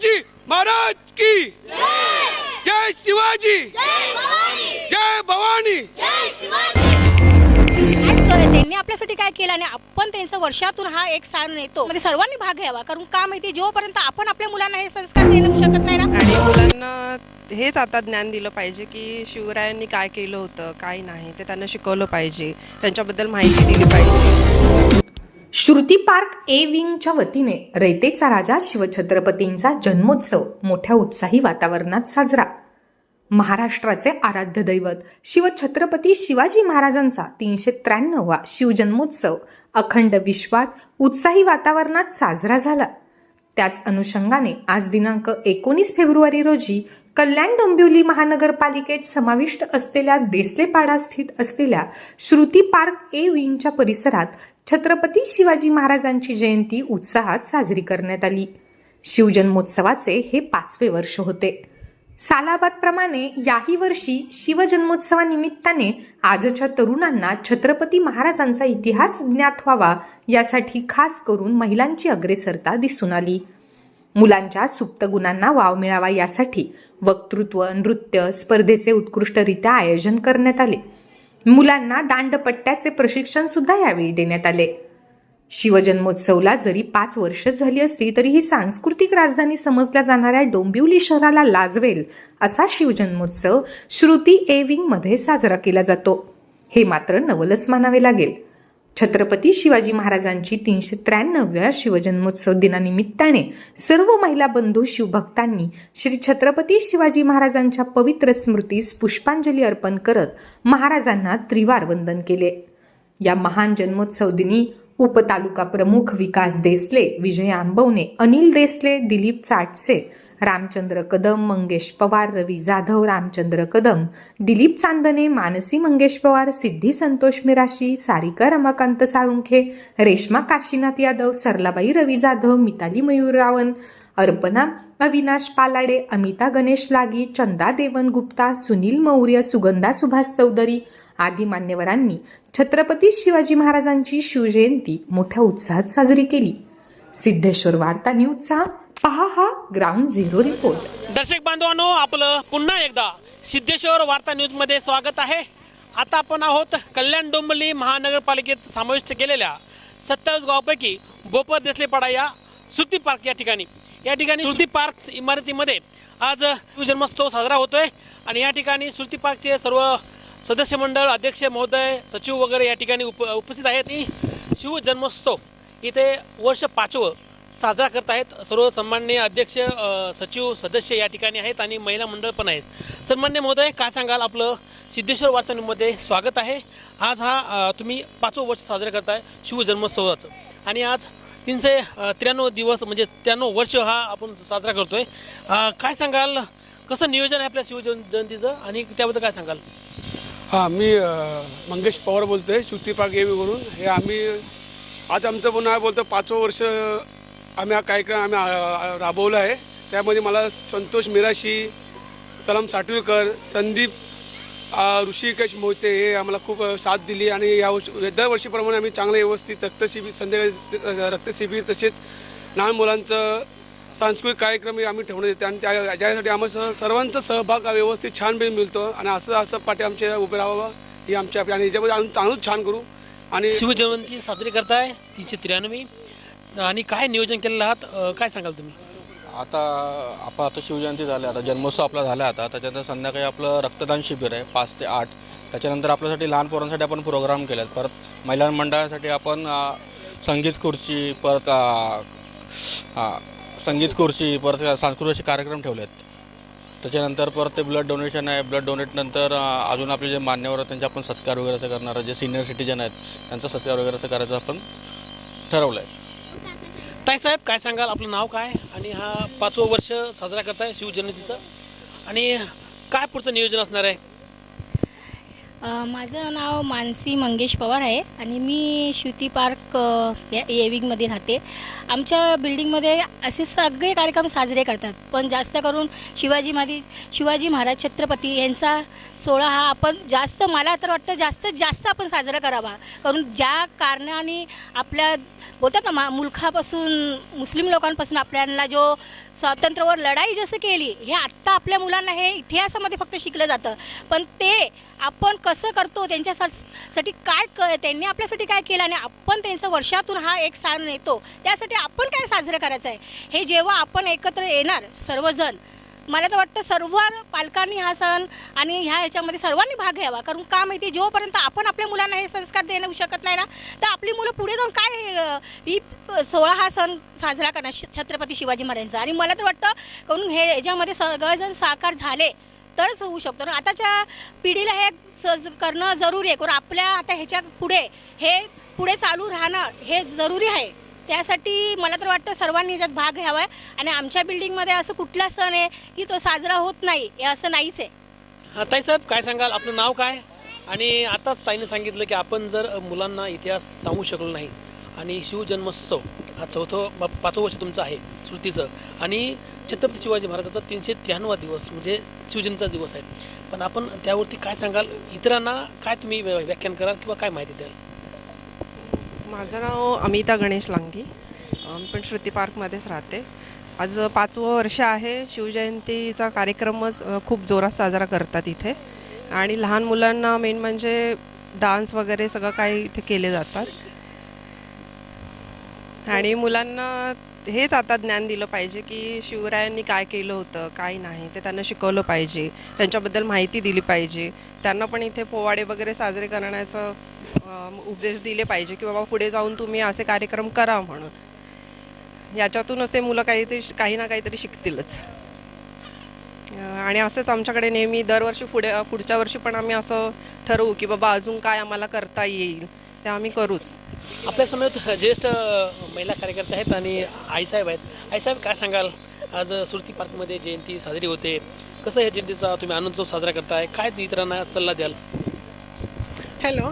शिवाजी महाराज की। जय शिवाजी। जय भवानी। त्यांनी आपल्यासाठी काय केलं आणि आपण त्यांचं वर्षातून हा एक सण येतो म्हणजे सर्वांनी भाग घ्यावा कारण का माहिती जोपर्यंत आपण आपल्या मुलांना हे संस्कार देऊ शकत नाही ना. आणि मुलांना हेच आता ज्ञान दिलं पाहिजे की शिवरायांनी काय केलं होतं काय नाही ते त्यांना शिकवलं पाहिजे त्यांच्याबद्दल माहिती दिली पाहिजे. श्रुती पार्क ए विंगच्या वतीने रयतेचा राजा शिवछत्रपतींचा जन्मोत्सव मोठ्या उत्साही वातावरणात साजरा. महाराष्ट्राचे आराध्य दैवत शिवछत्रपती शिवाजी महाराजांचा तीनशे त्र्याण्णववा शिवजन्मोत्सव अखंड विश्वात उत्साही वातावरणात साजरा झाला. त्याच अनुषंगाने आज दिनांक एकोणीस फेब्रुवारी रोजी कल्याण डोंबिवली महानगरपालिकेत समाविष्ट असलेल्या देसलेपाडा स्थित असलेल्या श्रुती पार्क ए विंगच्या परिसरात छत्रपती शिवाजी महाराजांची जयंती उत्साहात साजरी करण्यात आली. शिवजन्मोत्सवाचे हे पाचवे वर्ष होते. सालाबादप्रमाणे याही वर्षी शिवजन्मोत्सवानिमित्ताने आजच्या तरुणांना छत्रपती महाराजांचा इतिहास ज्ञात व्हावा यासाठी खास करून महिलांची अग्रेसरता दिसून आली. मुलांच्या सुप्त गुणांना वाव मिळावा यासाठी वक्तृत्व नृत्य स्पर्धेचे उत्कृष्टरित्या आयोजन करण्यात आले. मुलांना दांडपट्ट्याचे प्रशिक्षण सुद्धा यावेळी देण्यात आले. शिवजन्मोत्सवला जरी पाच वर्ष झाली असली तरी ही सांस्कृतिक राजधानी समजल्या जाणाऱ्या डोंबिवली शहराला लाजवेल असा शिवजन्मोत्सव श्रुती ए मध्ये साजरा केला जातो. हे मात्र नवलच मानावे लागेल. छत्रपती शिवाजी महाराजांची तीनशे त्र्याण्णव्या शिवजन्मोत्सव दिनानिमित्ताने सर्व महिला बंधू शिवभक्तांनी श्री छत्रपती शिवाजी महाराजांच्या पवित्र स्मृतीस पुष्पांजली अर्पण करत महाराजांना त्रिवार वंदन केले. या महान जन्मोत्सव दिनी उपतालुका प्रमुख विकास देसले विजय आंबवणे अनिल देसले दिलीप चाटसे रामचंद्र कदम मंगेश पवार रवी जाधव रामचंद्र कदम दिलीप चांदणे मानसी मंगेश पवार सिद्धी संतोष मिराशी सारिका रमाकांत साळुंखे रेश्मा काशीनाथ यादव सरलाबाई रवी जाधव मिताली मयूर रावण अर्पणा अविनाश पालाडे अमिता गणेश लागी चंदा देवन गुप्ता सुनील मौर्य सुगंधा सुभाष चौधरी आदी मान्यवरांनी छत्रपती शिवाजी महाराजांची शिवजयंती मोठ्या उत्साहात साजरी केली. सिद्धेश्वर वार्ता न्यूजचा पहा हा ग्राउंड झिरो रिपोर्ट दर्शक बांधवांनो आपलं पुन्हा एकदा सिद्धेश्वर वार्ता न्यूजमध्ये स्वागत आहे. आता आपण आहोत कल्याण डोंबली महानगरपालिकेत समाविष्ट केलेल्या सत्तावीस गावापैकी बोपर देसलेपाडा या श्रुती पार्क या ठिकाणी. या ठिकाणी श्रुती पार्क इमारतीमध्ये आज जन्मोत्सव साजरा होतोय आणि या ठिकाणी श्रुती पार्कचे सर्व सदस्य मंडळ अध्यक्ष महोदय सचिव वगैरे या ठिकाणी उप उपस्थित आहेत. आणि शिव जन्मोत्सव इथे वर्ष पाचवं साजरा करत आहेत. सर्व सन्मान्य अध्यक्ष सचिव सदस्य या ठिकाणी आहेत आणि महिला मंडळ पण आहेत. सन्मान्य महोदय काय सांगाल आपलं? सिद्धेश्वर वार्तान्यूजमध्ये स्वागत आहे. आज हा तुम्ही पाचवं वर्ष साजरा करताय शिवजन्मोत्सवाचं. आणि आज तीनशे त्र्याण्णव दिवस म्हणजे त्र्याण्णव वर्ष हा आपण साजरा करतोय. काय सांगाल? कसं नियोजन आहे आपल्या शिवजन जयंतीचं आणि त्याबद्दल काय सांगाल? हां मी मंगेश पवार बोलतो आहे श्रुती पार्क येवीवरून हे आम्ही आज आमचं पुन्हा बोलतो पाचवं वर्ष आम्ही हा कार्यक्रम आम्ही राबवला आहे. त्यामध्ये मला संतोष मिराशी सलाम साटवीकर संदीप ऋषिकेश मोहिते हे आम्हाला खूप साथ दिली आणि या वर्षी दरवर्षीप्रमाणे आम्ही चांगले व्यवस्थित रक्तशिबिर संध्याकाळी रक्तशिबिर तसेच लहान मुलांचं सांस्कृतिक कार्यक्रम हे आम्ही ठेवण्यात येते आणि त्या ज्यासाठी आम्हाला सर्वांचा सहभाग व्यवस्थित छान मिळून मिळतो. आणि असं असं पाठी आमच्या उभे राहावं ही आमच्या आणि याच्यामध्ये आम्ही चांगलंच छान करू. आणि शिवजयंती साजरी करताय. तीनशे त्र्याण्णवी. आणि काय नियोजन केलेलं आहात? काय सांगाल तुम्ही? आता आपण आता शिवजयंती झाली आता जन्मोत्सव आपला झाला आता त्याच्यानंतर संध्याकाळी आपलं रक्तदान शिबिर आहे पाच ते आठ. त्याच्यानंतर आपल्यासाठी लहान पोरांसाठी आपण प्रोग्राम केले आहेत परत महिला मंडळासाठी आपण संगीत खुर्ची परत संगीत खुर्ची परत सांस्कृतिक असे कार्यक्रम ठेवले आहेत त्याच्यानंतर परत ते ब्लड डोनेशन आहे ब्लड डोनेटनंतर अजून आपले जे मान्यवर आहेत त्यांचे आपण सत्कार वगैरे असं करणार जे सिनियर सिटीजन आहेत त्यांचा सत्कार वगैरे असं करायचं आपण ठरवलं आहे ताई साहेब काय सांगाल? आपलं नाव काय? आणि हा पाचवं वर्ष साजरा करताय शिवजयंतीचं. आणि काय पुढचं नियोजन असणार आहे? माझं नाव मानसी मंगेश पवार आहे आणि मी श्रुती पार्क या येविंगमध्ये राहते. आमच्या बिल्डिंगमध्ये असे सगळे कार्यक्रम साजरे करतात. पण जास्त करून शिवाजी महाराज शिवाजी महाराज छत्रपती यांचा सोहळा हा आपण जास्त मला तर वाटतं जास्तीत जास्त आपण साजरा करावा. कारण ज्या कारणाने आपल्या बोलतात ना मा मुलखापासून मुस्लिम लोकांपासून आपल्याला जो स्वातंत्र्यावर लढाई जसं केली हे आत्ता आपल्या मुलांना हे इतिहासामध्ये फक्त शिकलं जातं. पण ते आपण कसं करतो त्यांच्यासाठी काय क त्यांनी आपल्यासाठी काय केलं आणि आपण त्यांचं वर्षातून हा एक सण येतो त्यासाठी आपण काय साजरं करायचं आहे? हे जेव्हा आपण एकत्र येणार सर्वजण मला तर वाटतं सर्व पालकांनी हा सण आणि ह्या ह्याच्यामध्ये सर्वांनी भाग घ्यावा. कारण का माहिती जोपर्यंत आपण आपल्या मुलांना हे संस्कार देऊ शकत नाही ना तर आपली मुलं पुढे जाऊन काय हे, ही सोळा हा सण साजरा करणार? छत्रपती शिवाजी महाराजांचा. आणि मला तर वाटतं करून हे याच्यामध्ये सगळेजण साकार झाले तरच होऊ शकतो. ना आताच्या पिढीला हे सज करणं जरुरी आहे. कारण आपल्या आता ह्याच्या पुढे हे पुढे चालू राहणं हे जरुरी आहे. त्यासाठी मला तर वाटतं सर्वांनी ह्याच्यात भाग घ्यावा. आहे आणि आमच्या बिल्डिंगमध्ये असं कुठला सण आहे की तो साजरा होत नाही हे असं नाहीच आहे. ताई साहेब काय सांगाल? आपलं नाव काय? आणि आताच ताईने सांगितलं की आपण जर मुलांना इतिहास सांगू शकलो नाही आणि शिवजन्मोत्सव हा चौथं पाचवं वर्ष तुमचं आहे श्रुतीचं आणि छत्रपती शिवाजी महाराजाचा तीनशे त्र्याण्णवा दिवस म्हणजे शिवजयंतीचा दिवस आहे. पण आपण त्यावरती काय सांगाल? इतरांना काय तुम्ही व्याख्यान कराल किंवा काय माहिती द्याल? माझं नाव अमिता गणेश लांगी. मी पण श्रुती पार्कमध्येच राहते. आज पाचवं वर्ष आहे. शिवजयंतीचा कार्यक्रमच खूप जोरात साजरा करतात इथे. आणि लहान मुलांना मेन म्हणजे डान्स वगैरे सगळं काही इथे केले जातात. आणि मुलांना हेच आता ज्ञान दिलं पाहिजे की शिवरायांनी काय केलं होतं काय नाही ते त्यांना शिकवलं पाहिजे त्यांच्याबद्दल माहिती दिली पाहिजे. त्यांना पण इथे पोवाडे वगैरे साजरे करण्याचं उपदेश दिले पाहिजे की बाबा पुढे जाऊन तुम्ही असे कार्यक्रम करा म्हणून. याच्यातूनच ते मुलं काहीतरी काही ना काहीतरी शिकतीलच. आणि असंच आमच्याकडे नेहमी दरवर्षी पुढे पुढच्या वर्षी पण आम्ही असं ठरवू की बाबा अजून काय आम्हाला करता येईल ते आम्ही करूच. आपल्यासमोर ज्येष्ठ महिला कार्यकर्ते आहेत आणि आईसाहेब आहेत. आईसाहेब काय सांगाल? आज सुरती पार्कमध्ये जयंती साजरी होते. कसं या जयंतीचा तुम्ही आनंदोत्सव साजरा करताय? काय इतरांना सल्ला द्याल? हेलो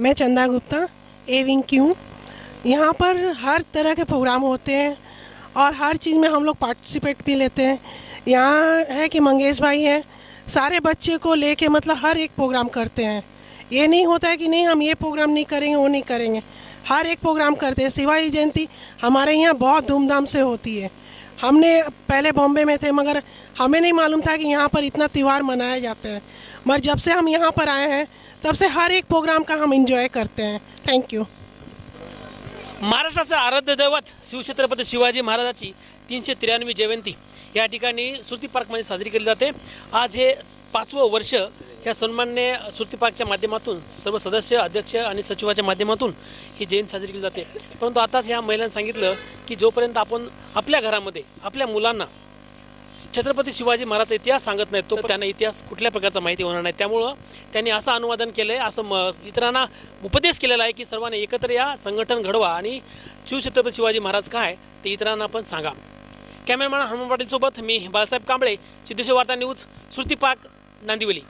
मैं चंदा गुप्ता ए विंग की हूँ यहाँ पर हर तरह के प्रोग्राम होते हैं और हर चीज़ में हम लोग पार्टिसिपेट भी लेते हैं। यहाँ है कि मंगेश भाई हैं सारे बच्चे को लेके मतलब हर एक प्रोग्राम करते हैं। ये नहीं होता है कि नहीं, हम ये प्रोग्राम नहीं करेंगे, वो नहीं करेंगे। हर एक प्रोग्राम करते हैं। शिवाजी जयंती हमारे यहाँ बहुत धूमधाम से होती है। हमने पहले बॉम्बे में थे, मगर हमें नहीं मालूम था कि यहाँ पर इतना त्यौहार मनाया जाता है। मगर जब से हम यहाँ पर आए हैं, तब से हर एक प्रोग्राम का हम इंजॉय करते हैं। थैंक यू महाराष्ट्राचं आराध्य दैवत शिवछत्रपती शिवाजी महाराजाची तीनशे त्र्याण्णवी जयंती. या ठिकाणी सुरती पार्कमध्ये साजरी केली जाते. आज हे पाचवं वर्ष या सन्मान्य सुरती माध्यमातून सर्व सदस्य अध्यक्ष आणि सचिवाच्या माध्यमातून ही जयंती साजरी केली जाते. परंतु आताच ह्या महिलांनी सांगितलं की जोपर्यंत आपण आपल्या घरामध्ये आपल्या मुलांना छत्रपती शिवाजी महाराजचा इतिहास सांगत नाहीत तो त्यांना इतिहास कुठल्या प्रकारचा माहिती होणार नाही. त्यामुळं त्यांनी असं अनुवादन केलं आहे असं म इतरांना उपदेश केलेला आहे की सर्वांनी एकत्र या संघटन घडवा आणि शिवछत्रपती शिवाजी महाराज काय ते इतरांना पण सांगा. कॅमेरामॅन हनुमान पाटीलसोबत मी बाळासाहेब कांबळे सिद्धेश्वर वार्ता न्यूज श्रुतीपाक नांदिवली.